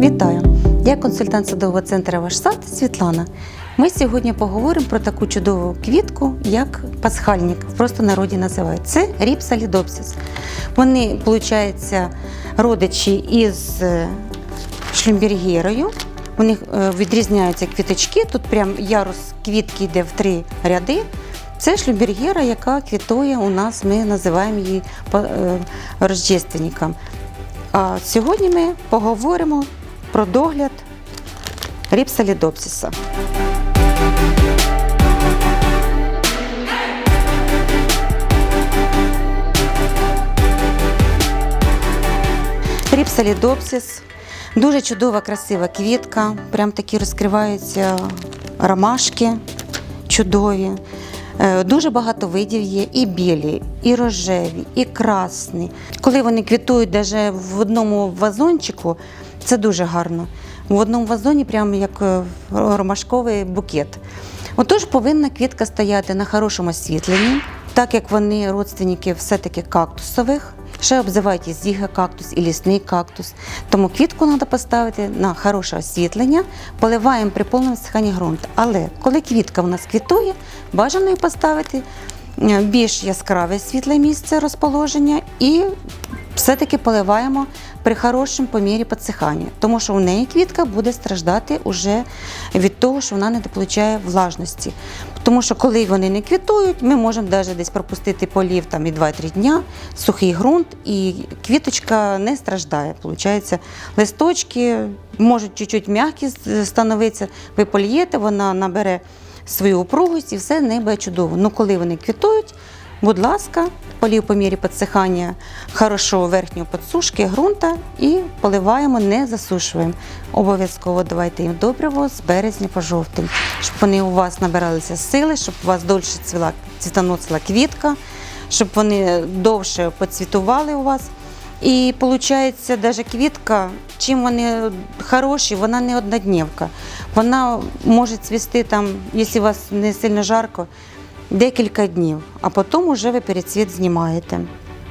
Вітаю! Я консультант садового центру Ваш сад Світлана. Ми сьогодні поговоримо про таку чудову квітку, як пасхальник, просто народі називають. Це ріпса лідопсіс. Вони, виходить, родичі із е, шлюмбергерою. У них е, відрізняються квіточки. Тут прям ярус квітки йде в три ряди. Це шлюмбергера, яка квітує у нас, ми називаємо її е, рождественником. А сьогодні ми поговоримо про догляд ріпсалідопсиса. Ріпсалідопсис дуже чудова, красива квітка. Прям такі розкриваються ромашки чудові. Е, Дуже багато видів є і білі, і рожеві, і красні. Коли вони квітують навіть в одному вазончику, це дуже гарно. В одному вазоні, прямо як е, ромашковий букет. Отож, повинна квітка стояти на хорошому освітленні, так як вони родственники все-таки кактусових. Ще обзивають і зіга кактус, і лісний кактус. Тому квітку треба поставити на хороше освітлення, поливаємо при повному стиханні ґрунту. Але коли квітка у нас квітує, бажано її поставити е, більш яскраве світле місце розположення і все-таки поливаємо при хорошому помірі підсихання, тому що у неї квітка буде страждати уже від того, що вона не дополучає влажності. Тому що коли вони не квітують, ми можемо навіть десь пропустити полів там і 2-3 дня, сухий ґрунт, і квіточка не страждає. Получається, листочки можуть чуть-чуть м'які становитися, ви польєте, вона набере свою упругость і все не буде чудово. Ну коли вони квітують, Будь ласка, полів по мірі підсихання хорошого верхнього підсушки ґрунта і поливаємо, не засушуємо. Обов'язково давайте їм добриво з березня по жовтень, щоб вони у вас набиралися сили, щоб у вас довше цвіла, цвітоносила квітка, щоб вони довше поцвітували у вас. І виходить, навіть квітка, чим вони хороші, вона не однодневка. Вона може цвісти там, якщо у вас не сильно жарко, декілька днів, а потім вже ви перецвіт знімаєте.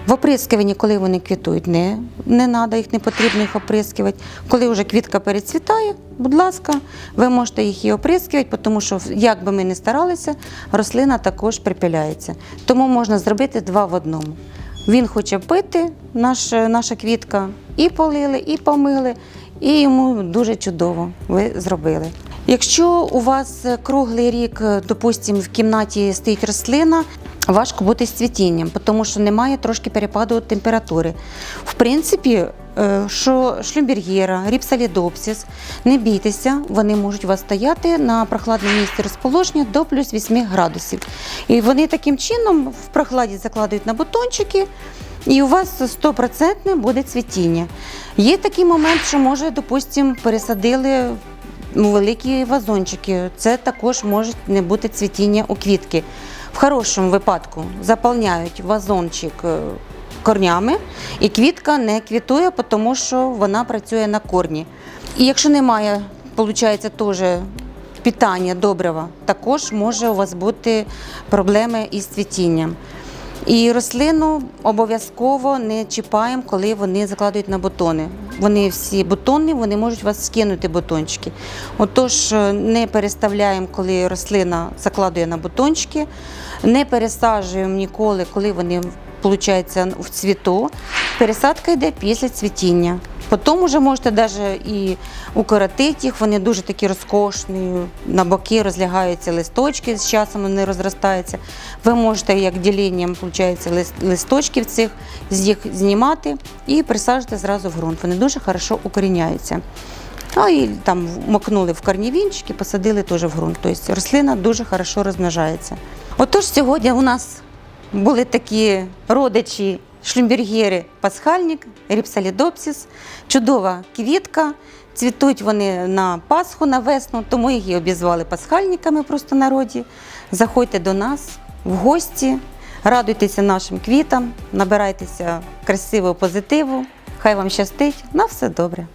В оприскуванні, коли вони квітують, не, не треба, їх не потрібно їх оприскувати. Коли вже квітка перецвітає, будь ласка, ви можете їх і оприскувати, тому що, як би ми не старалися, рослина також припиляється. Тому можна зробити два в одному. Він хоче пити, наш, наша квітка, і полили, і помили, і йому дуже чудово ви зробили. Якщо у вас круглий рік, допустимо, в кімнаті стоїть рослина, важко бути з цвітінням, тому що немає трошки перепаду температури. В принципі, е, що шлюмбергєра, ріпсалідопсис, не бійтеся, вони можуть у вас стояти на прохладному місці розположення до плюс 8 градусів. І вони таким чином в прохладі закладують на бутончики, і у вас 100% буде цвітіння. Є такий момент, що може, допустимо, пересадили великі вазончики. Це також може не бути цвітіння у квітки. В хорошому випадку заповняють вазончик е, корнями, і квітка не квітує, тому що вона працює на корні. І якщо немає, виходить, теж питання добрива, також може у вас бути проблеми із цвітінням. І рослину обов'язково не чіпаємо, коли вони закладують на бутони. Вони всі бутонні, вони можуть вас скинути бутончики. Отож, е, не переставляємо, коли рослина закладує на бутончики, не пересаджуємо ніколи, коли вони виходить, в цвіту. Пересадка йде після цвітіння. Потім вже можете навіть і укоротити їх, вони дуже такі розкошні, на боки розлягаються листочки, з часом вони розростаються. Ви можете як діленням лист- листочків цих їх знімати і присаджувати зразу в ґрунт. Вони дуже хорошо укоріняються. А і там макнули в корнівінчики, посадили теж в ґрунт. Тобто рослина дуже хорошо розмножається. Отож, сьогодні у нас були такі родичі шлюмбергєри пасхальник, ріпсалідопсіс, чудова квітка. Цвітуть вони на Пасху, на весну, тому їх і обізвали пасхальниками просто народі. Заходьте до нас в гості, радуйтеся нашим квітам, набирайтеся красивого позитиву. Хай вам щастить, на все добре.